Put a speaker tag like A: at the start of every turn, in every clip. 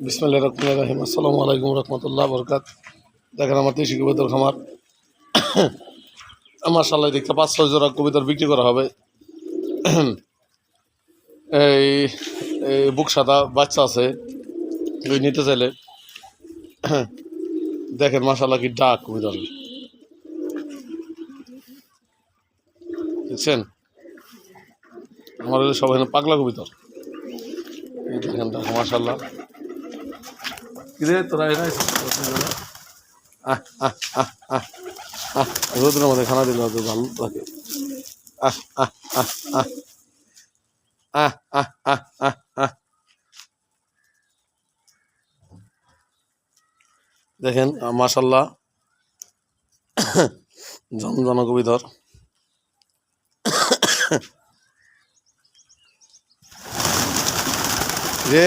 A: বিসমিল্লাহ রহমান রাহিম। আসসালামু আলাইকুম রহমতুল্লাহ বরকাত দেখেন আমার দেশি কবিতার খামার। আমার সাল্লাই দেখতে পাঁচ ছয় জোড়া কবিতার বিক্রি করা হবে। এই বুক সাদা, বাচ্চা আছে। ওই নিতে চাইলে দেখেন মাসাল্লাহ কি ডাক কবিতার। দেখছেন? আমার সবাই পাগলা কবিতর। দেখেন দেখো মাসাল্লাহ কিরে তোরা এরা রোদের মধ্যে খানা দিলে হয়তো ভালো থাকে আহ আহ আহ আহ আহ আহ দেখেন মাসাল্লাহ জনজন কবিতর রে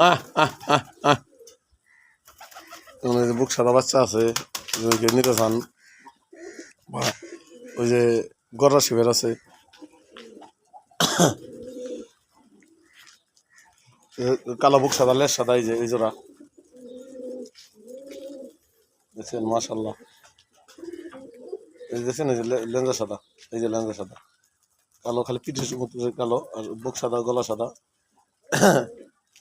A: আহ আহ আহ আহ যে বুক সাদা বাচ্চা আছে নিতে চান, বা ওই যে গররা শিবের আছে, কালো বুক সাদা, লেস সাদা এই যে, এই জোড়া। দেখছেন মাশাল্লাহ এই দেখছেন, এই যে লেঞ্জা সাদা, এই যে লেঞ্জা সাদা। কালো, খালি পিঠের মতো কালো, আর বুক সাদা, গলা সাদা।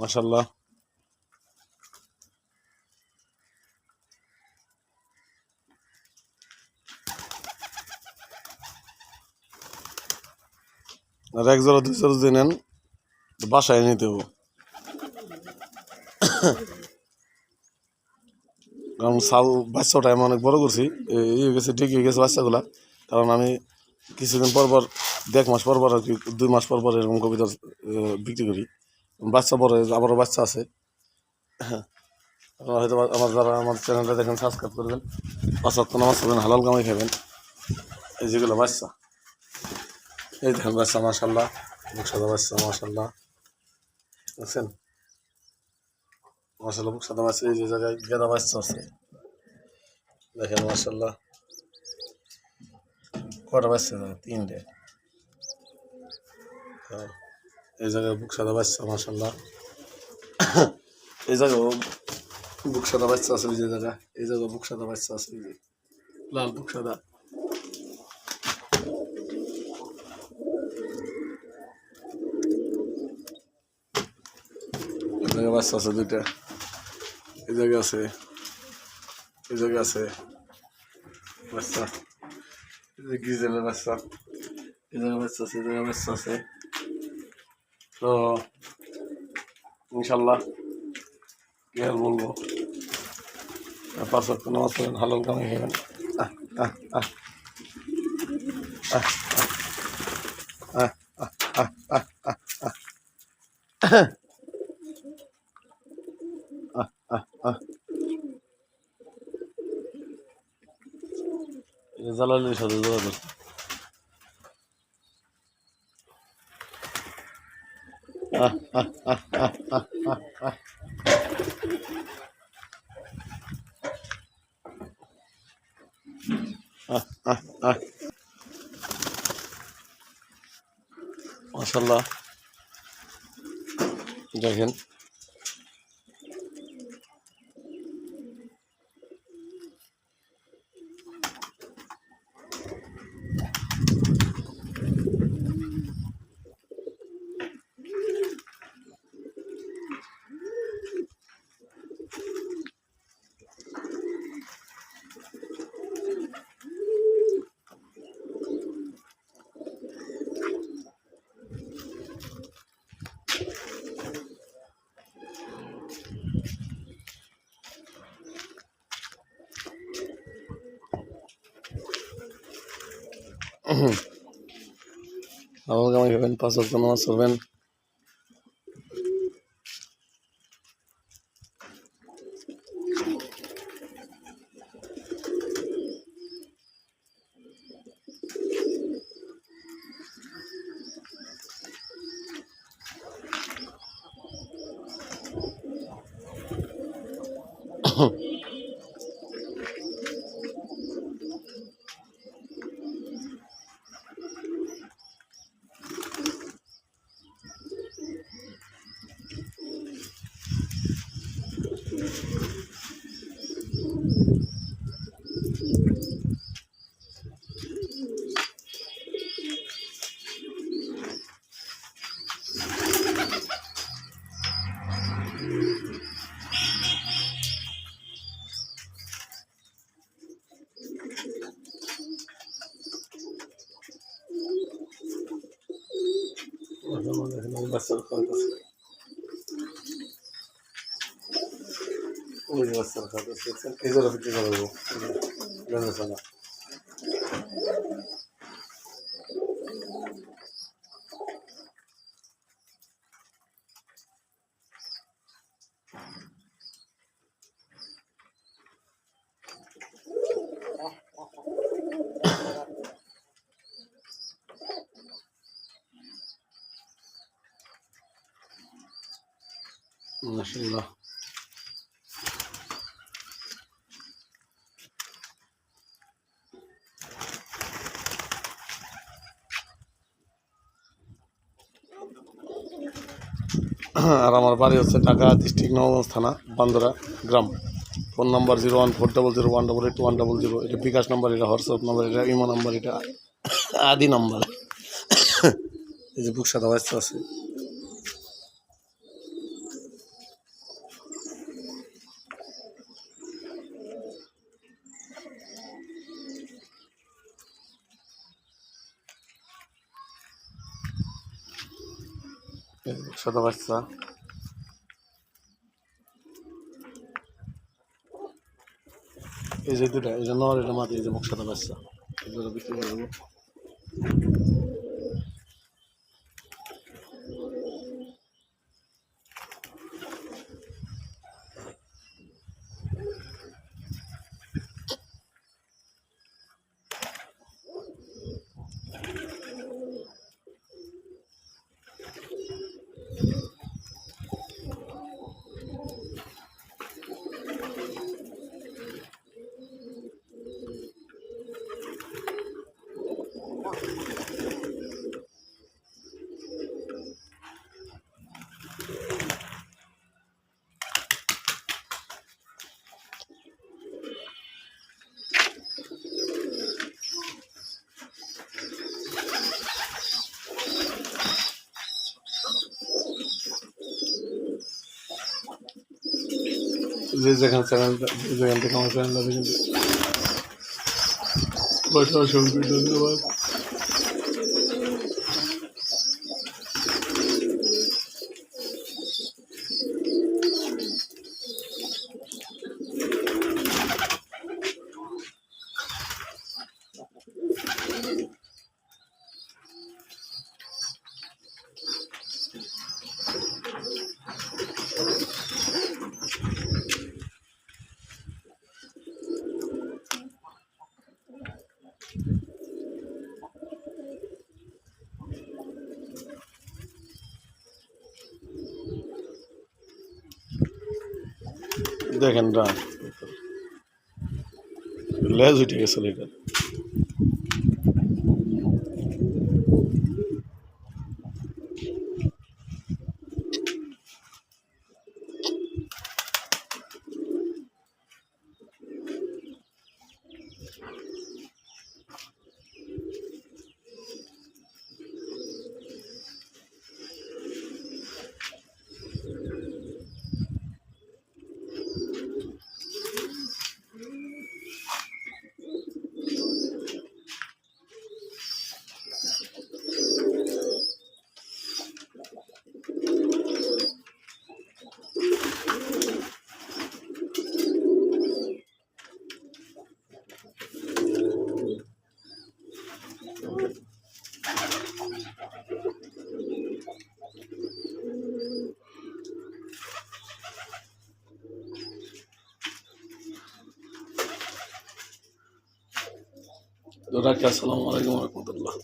A: মাশাল্লাহ আর এক জোড়া, দুই জোড়া যদি নেন বাসায় নিতে হবে কারণ সাল, বাচ্চাটা আমি অনেক বড় করছি এই হয়ে গেছে, ঠিক হয়ে গেছে বাচ্চাগুলা। কারণ আমি কিছুদিন পর পর, দেড় মাস পর পর আর কি, দুই মাস পর পর এরকম কবিতা বিক্রি করি। বাচ্চা বড় হয়ে আবারও বাচ্চা আছে। আপনারা হয়তো আমার যারা আমার চ্যানেলটা দেখেন সাবস্ক্রাইব করবেন রক্ত নামাজ পড়বেন, হালাল কামাই খাবেন। এই যেগুলো বাচ্চা। এই দেখেন বাচ্চা মাসাল্লাহ বুক সাদা বাচ্চা মাসাল্লাহ বুঝছেন মাসাল্লাহ বুক সাদা বাচ্চা, এই যে জায়গায় গেদা বাচ্চা আছে। দেখেন মাসাল্লাহ কটা বাচ্চা? তিনটে। হ্যাঁ। এই জায়গায় বুক সাদা বাচ্চা মাসাল্লাহ এই জায়গায় বুক সাদা বাচ্চা আছে, ওই যে জায়গা। এই জায়গায় বুক সাদা বাচ্চা আছে এই যে। লাল বুক সাদা। এই জায়গায় বাচ্চা আছে দুইটা। এই জায়গায় আছে। এই জায়গায় আছে বাচ্চা। এই যে গ্রিজেলের বাচ্চা। এই জায়গায় বাচ্চা আছে, এই জায়গায় বাচ্চা আছে। তো ইনশাল্লাহ কী আর বলব পাঁচ সপ্তাহ নামাজ পড়েন হালাল কামাই খাবেন জালালের সাথে যোগাযোগ মাসাল্লাহ দেখেন। কামাই খাবেন পাঁচ অক্ট নামাজ পড়বেন। বাচ্চার খাওয়াইতেছে ওই যে বাচ্চার খাওয়াইতেছে দেখছেন এই জন্য বিক্রি করে দেবো জানেছে না আর আমার বাড়ি হচ্ছে ঢাকা ডিস্ট্রিক্ট নবগঞ্জ থানা, বান্দরা গ্রাম। Phone number zero one four double zero, one double eight, one double zero. এটা বিকাশ নাম্বার, এটা হোয়াটসঅ্যাপ নাম্বার, এটা ইমো নাম্বার, এটা আদি নাম্বার। এই যে বুক সাদা বাচ্চা আছে। যে বাচ্চা। এই যে দুটা, এই যে নর এটা মাটি, এই যে মুখ সাদা বাচ্চা। এগুলো বিক্রি করে দেবো। যে যেখানে চ্যানেলটা যেখান থেকে আমার চ্যানেলটা দেখেন ধন্যবাদ দেখেন রান লেজ উঠে গেছে এটা রাখি আসসালামু আলাইকুম রহমতুল্লাহ।